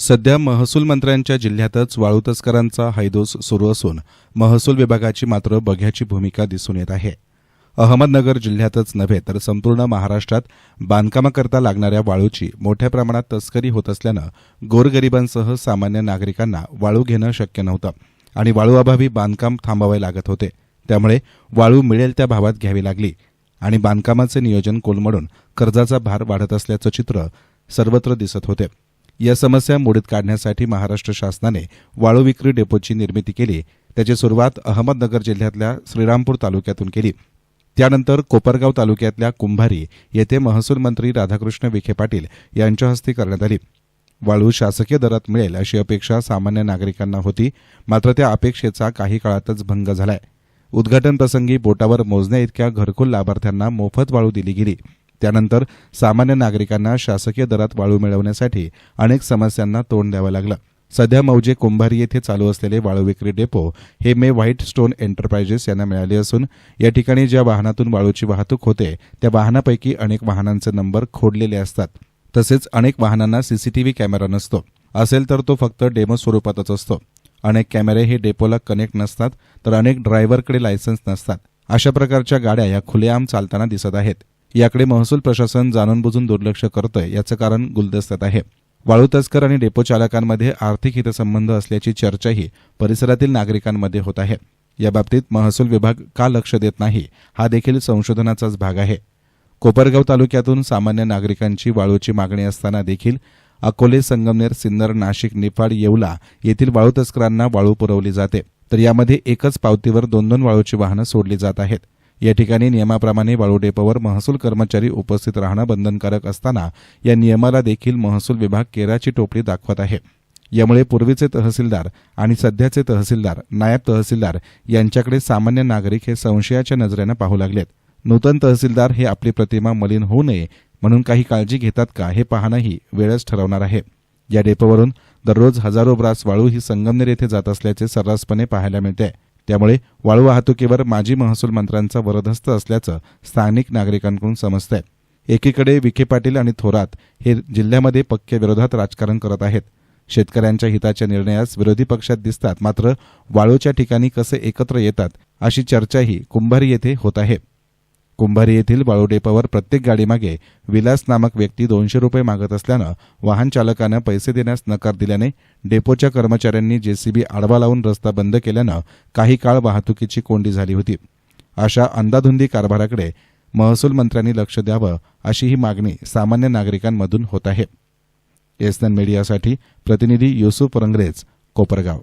सध्या महसूल मंत्र्यांच्या जिल्ह्यातच वाळू तस्करांचा हैदोस सुरू असून महसूल विभागाची मात्र बघ्याची भूमिका दिसून येत आहे. अहमदनगर जिल्ह्यातच नव्हे तर संपूर्ण महाराष्ट्रात बांधकामाकरता लागणाऱ्या वाळूची मोठ्या प्रमाणात तस्करी होत असल्यानं गोरगरिबांसह सामान्य नागरिकांना वाळू घेणं शक्य नव्हतं आणि वाळूअभावी बांधकाम थांबावे लागत होते. त्यामुळे वाळू मिळेल त्या भावात घ्यावी लागली आणि बांधकामाचे नियोजन कोलमडून कर्जाचा भार वाढत असल्याचं चित्र सर्वत्र दिसत होते. या समस्या मोडीत काढण्यासाठी महाराष्ट्र शासनाने वाळू विक्री डेपोची निर्मिती केली. त्याची सुरुवात अहमदनगर जिल्ह्यातल्या श्रीरामपूर तालुक्यातून केली. त्यानंतर कोपरगाव तालुक्यातल्या कुंभारी येथे महसूल मंत्री राधाकृष्ण विखे पाटील यांच्या हस्ते करण्यात आली. वाळू शासकीय दरात मिळेल अशी अपेक्षा सामान्य नागरिकांना होती मात्र त्या अपेक्षेचा काही काळातच भंग झालाय. उद्घाटन प्रसंगी बोटावर मोजण्या इतक्या घरकुल लाभार्थ्यांना मोफत वाळू दिली गेली. त्यानंतर सामान्य नागरिकांना शासकीय दरात वाळू मिळवण्यासाठी अनेक समस्यांना तोंड द्यावं लागलं. सध्या मौजे कुंभारी येथे चालू असलेले वाळू विक्री डेपो हे मे व्हाईट स्टोन एंटरप्राइजेस यांना मिळाले असून या ठिकाणी ज्या वाहनातून वाळूची वाहतूक होते त्या वाहनापैकी अनेक वाहनांचे नंबर खोडलेले असतात. तसेच अनेक वाहनांना सीसीटीव्ही कॅमेरा नसतो. असेल तर तो फक्त डेमो स्वरूपातच असतो. अनेक कॅमेरे हे डेपोला कनेक्ट नसतात तर अनेक ड्रायव्हरकडे लायसन्स नसतात. अशा प्रकारच्या गाड्या या खुलेआम चालताना दिसत आहेत. याकडे महसूल प्रशासन जाणून बुजून दुर्लक्ष करतंय याचं कारण गुलदस्त्यात आहे. वाळू तस्कर आणि डेपो चालकांमध्ये आर्थिक हितसंबंध असल्याची चर्चाही परिसरातील नागरिकांमध्ये होत आहे. याबाबतीत महसूल विभाग का लक्ष देत नाही हा देखील संशोधनाचाच भाग आहे. कोपरगाव तालुक्यातून सामान्य नागरिकांची वाळूची मागणी असताना देखील अकोले संगमनेर सिन्नर नाशिक निफाड येवला येथील वाळू तस्करांना वाळू पुरवली जाते. तर यामध्ये एकच पावतीवर दोन दोन वाळूची वाहनं सोडली जात आहेत. या ठिकाणी नियमाप्रमाणे वाळू डेपोवर महसूल कर्मचारी उपस्थित राहणं बंधनकारक असताना या नियमाला देखील महसूल विभाग केराची टोपली दाखवत आहे. यामुळे पूर्वीचे तहसीलदार आणि सध्याचे तहसीलदार नायब तहसीलदार यांच्याकडे सामान्य नागरिक हे संशयाच्या नजरेनं पाहू लागलेत. नूतन तहसीलदार हे आपली प्रतिमा मलिन होऊ नये म्हणून काही काळजी घेतात का हे पाहणंही वेळच ठरवणार आहे. या डेपोवरून दररोज हजारो ब्रास वाळू ही संगमनेर येथे जात असल्याचे सर्रासपणे पाहायला मिळते. त्यामुळे वाळू वाहतुकीवर माजी महसूल मंत्र्यांचा वरदहस्त असल्याचं स्थानिक नागरिकांकडून समजतंय. एकीकडे विखे पाटील आणि थोरात हे जिल्ह्यामध्ये पक्के विरोधात राजकारण करत आहेत. शेतकऱ्यांच्या हिताच्या निर्णयास विरोधी पक्षात दिसतात मात्र वाळूच्या ठिकाणी कसे एकत्र येतात अशी चर्चाही कुंभारी येथे होत आहे. कुंभारी येथील वाळू डेपोवर प्रत्येक गाडीमागे विलास नामक व्यक्ती दोनशे रुपये मागत असल्यानं वाहन चालकानं पैसे देण्यास नकार दिल्याने डेपोच्या कर्मचाऱ्यांनी जेसीबी आडवा लावून रस्ता बंद केल्यानं काही काळ वाहतुकीची कोंडी झाली होती. अशा अंदाधुंदी कारभाराकडे महसूल मंत्र्यांनी लक्ष द्यावं अशी ही मागणी सामान्य नागरिकांमधून होत आहे. एसएन मीडियासाठी प्रतिनिधी युसुफ रंगरेज कोपरगाव.